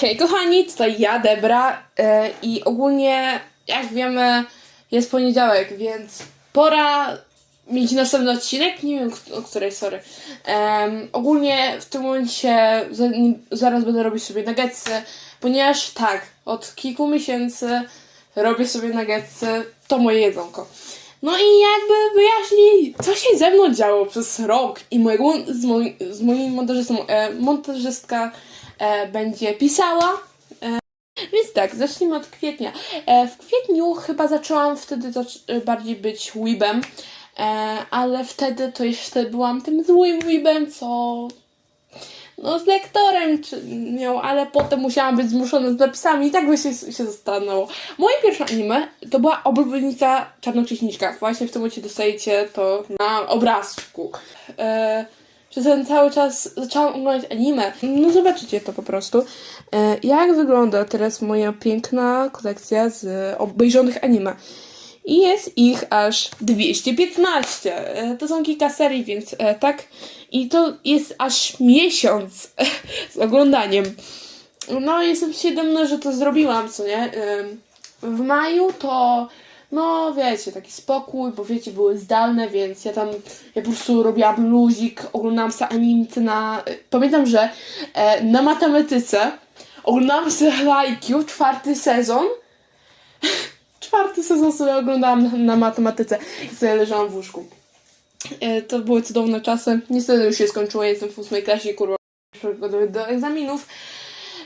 Hej kochani, tutaj ja, Debra e, i ogólnie, jak wiemy, jest poniedziałek, więc pora mieć następny odcinek, nie wiem o której, sorry. Em, ogólnie w tym momencie za, zaraz będę robić sobie nuggetsy, ponieważ tak, od kilku miesięcy robię sobie nuggetsy, to moje jedzonko. No i jakby wyjaśnij, co się ze mną działo przez rok i mojego, z, moi, z moim montażystą, e, montażystka e, będzie pisała. E, więc tak, zacznijmy od kwietnia. E, w kwietniu chyba zaczęłam wtedy e, bardziej być weebem, e, ale wtedy to jeszcze byłam tym złym weebem, co no z lektorem czy miał, ale potem musiałam być zmuszona z napisami i tak by się, się zastanęło. Moje pierwsze anime to była oblubienica Czarnoksiężniczka. Właśnie w tym momencie dostajecie to na obrazku. E, przez ten cały czas zaczęłam oglądać anime. No zobaczycie to po prostu. E, jak wygląda teraz moja piękna kolekcja z obejrzonych anime. I jest ich aż 215. E, To są kilka serii, więc e, tak. I to jest aż miesiąc z oglądaniem. No, jestem świadoma, że to zrobiłam, co nie? W maju to, no wiecie, taki spokój, bo wiecie, były zdalne, więc ja tam, ja po prostu robiłam luzik, oglądałam sobie animce na... Pamiętam, że e, na matematyce oglądałam sobie Haikyuu, czwarty sezon, czwarty sezon sobie oglądałam na, matematyce i sobie leżałam w łóżku. E, to były cudowne czasy. Niestety już się skończyło, jestem w ósmej klasie, kurwa, przygotuję do egzaminów.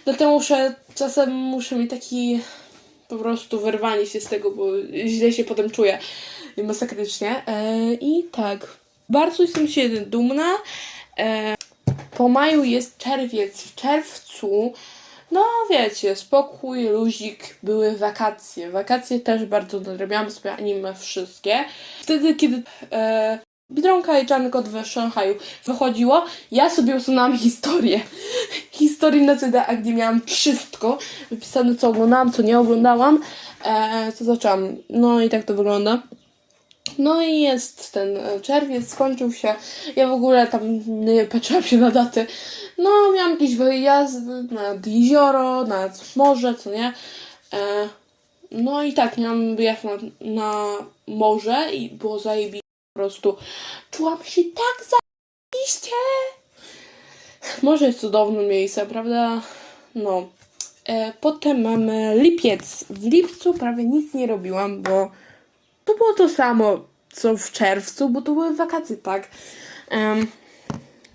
Dlatego muszę, czasem muszę mieć taki po prostu wyrwanie się z tego, bo źle się potem czuję masakrycznie. E, I tak, bardzo jestem się dumna. E, po maju jest czerwiec. W czerwcu, no wiecie, spokój, luzik, były wakacje. Wakacje też bardzo nadrabiałam sobie anime wszystkie. Wtedy, kiedy e, i Czarny Kot w Szanghaju wychodziło, ja sobie usunęłam historię. Historię na CDA, gdzie miałam wszystko wypisane, co oglądałam, co nie oglądałam. E, co zaczęłam. No i tak to wygląda. No i jest ten e, czerwiec, skończył się. Ja w ogóle tam nie patrzyłam się na daty. No, miałam jakieś wyjazdy nad jezioro, nad morze, co nie. E, no i tak, miałam wyjazd na, na morze i było zajebiście. Po prostu czułam się tak zajebiście. Morze jest cudowne miejsce, prawda? No. E, potem mamy lipiec. W lipcu prawie nic nie robiłam, bo to było to samo, co w czerwcu, bo to były wakacje, tak. Em,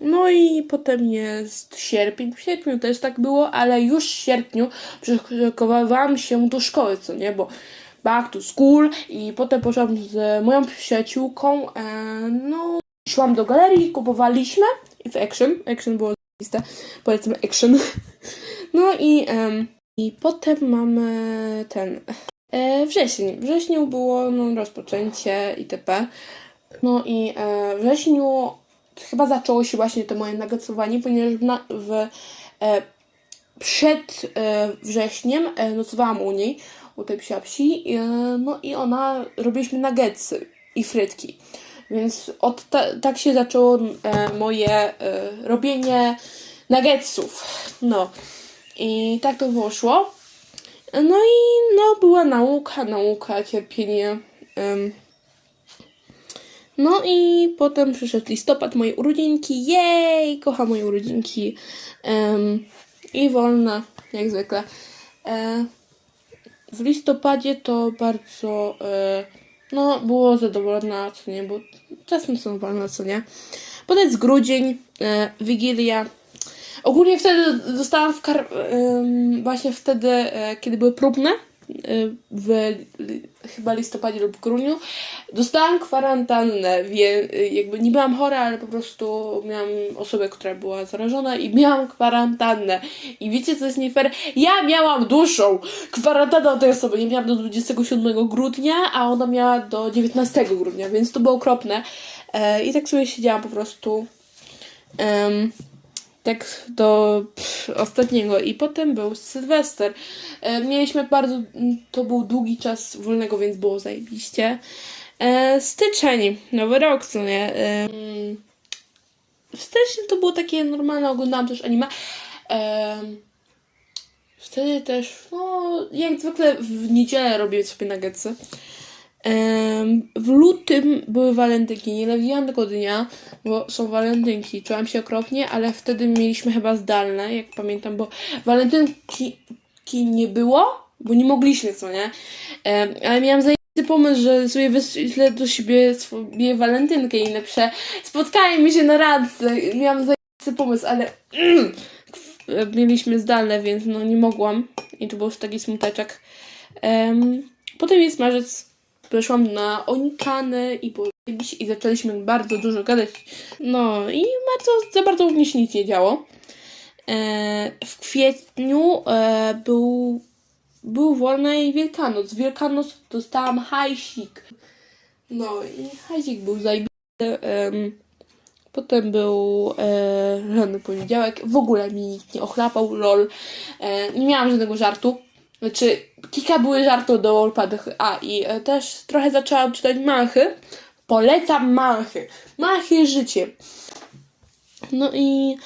no i potem jest sierpień. W sierpniu też tak było, ale już w sierpniu przygotowywałam się do szkoły, co nie, bo back to school i potem poszłam z moją przyjaciółką, e, no, szłam do galerii, kupowaliśmy i w Action, Action było listę, powiedzmy Action. No i, em, i potem mamy ten wrzesień. W wrześniu było no, rozpoczęcie itp. No i e, w wrześniu chyba zaczęło się właśnie to moje nagrywanie, ponieważ na, w, e, przed e, wrześniem e, nocowałam u niej, u tej psiapsi, e, no i ona, robiliśmy nuggetsy i frytki. Więc od ta, tak się zaczęło e, moje e, robienie nuggetsów. No. I tak to poszło. No i no była nauka, nauka, cierpienie. em. no i potem przyszedł listopad, moje urodzinki. Jej! Kocham moje urodzinki. Em, I wolna, jak zwykle. E, w listopadzie to bardzo e, no było zadowolona, co nie, bo czasem są wolne, co nie. Potem jest grudzień, e, Wigilia. Ogólnie wtedy dostałam w kar- właśnie wtedy, e, kiedy były próbne, e, w chyba listopadzie lub grudniu, dostałam kwarantannę, wie, jakby nie byłam chora, ale po prostu miałam osobę, która była zarażona i miałam kwarantannę. I wiecie, co jest nie fair? Ja miałam dłuższą kwarantannę od tej osoby. Nie miałam do 27 grudnia, a ona miała do 19 grudnia, więc to było okropne. E, I tak sobie siedziałam po prostu em, tak do pff, ostatniego. I potem był Sylwester. E, mieliśmy bardzo, to był długi czas wolnego, więc było zajebiście. E, styczeń, nowy rok, co nie? E, w styczniu to było takie normalne, oglądałam też anime. Em, wtedy też, no, jak zwykle w niedzielę robię sobie nuggetsy. W lutym były walentynki. Nienawidziłam tego dnia, bo są walentynki. Czułam się okropnie, ale wtedy mieliśmy chyba zdalne, jak pamiętam, bo walentynki ki nie było, bo nie mogliśmy, co nie? Ale miałam zajęty pomysł, że sobie wyślę do siebie sobie walentynkę i napiszę spotkajmy się na randce. Miałam zajęty pomysł, ale mieliśmy zdalne, więc no nie mogłam. I to był już taki smuteczek. Em, potem jest marzec. Weszłam na Onikany i zajebiście i zaczęliśmy bardzo dużo gadać. No i bardzo, za bardzo u mnie się nic nie działo. E, w kwietniu e, był, był wolny Wielkanoc. W Wielkanoc dostałam hajsik. No i hajsik był zajebisty. em, Potem był e, żadny poniedziałek. W ogóle mi nikt nie ochlapał, lol. E, nie miałam żadnego żartu. Znaczy, kilka były żartów do Wallpad. A, i e, też trochę zaczęłam czytać manchy. Polecam manchy. Manchy życie. No i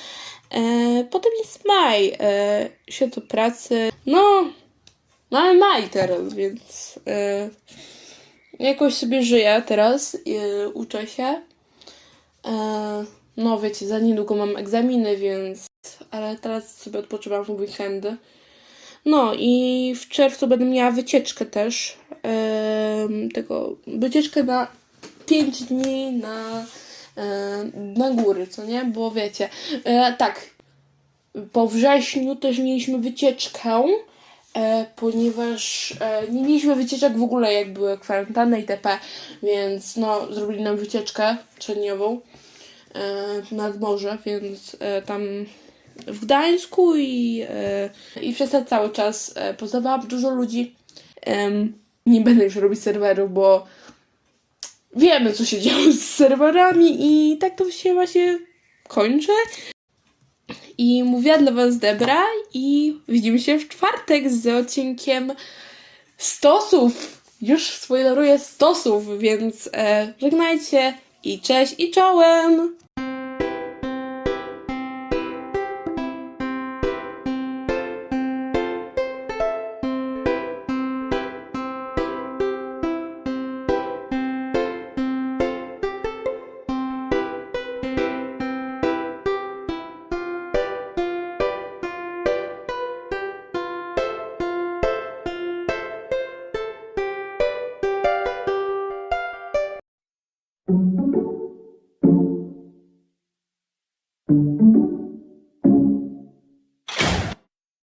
e, potem jest maj. E, święto pracy. No, mamy maj teraz, więc e, jakoś sobie żyję teraz. E, uczę się. E, no wiecie, za niedługo mam egzaminy, więc... Ale teraz sobie odpoczywam w weekendy. No i w czerwcu będę miała wycieczkę też. em, tego, wycieczkę na 5 dni na, e, na góry, co nie? Bo wiecie, e, tak, po wrześniu też mieliśmy wycieczkę, e, ponieważ e, nie mieliśmy wycieczek w ogóle, jak były kwarantanny itp., więc no, zrobili nam wycieczkę trzydniową nad morze, więc tam w Gdańsku i, e, i przez ten cały czas e, poznawałam dużo ludzi. Nie będę już robić serwerów, bo wiemy, co się działo z serwerami i tak to się właśnie kończy. I mówiła dla Was Debra i widzimy się w czwartek z odcinkiem stosów. Już spoileruję stosów, więc e, żegnajcie i cześć i czołem!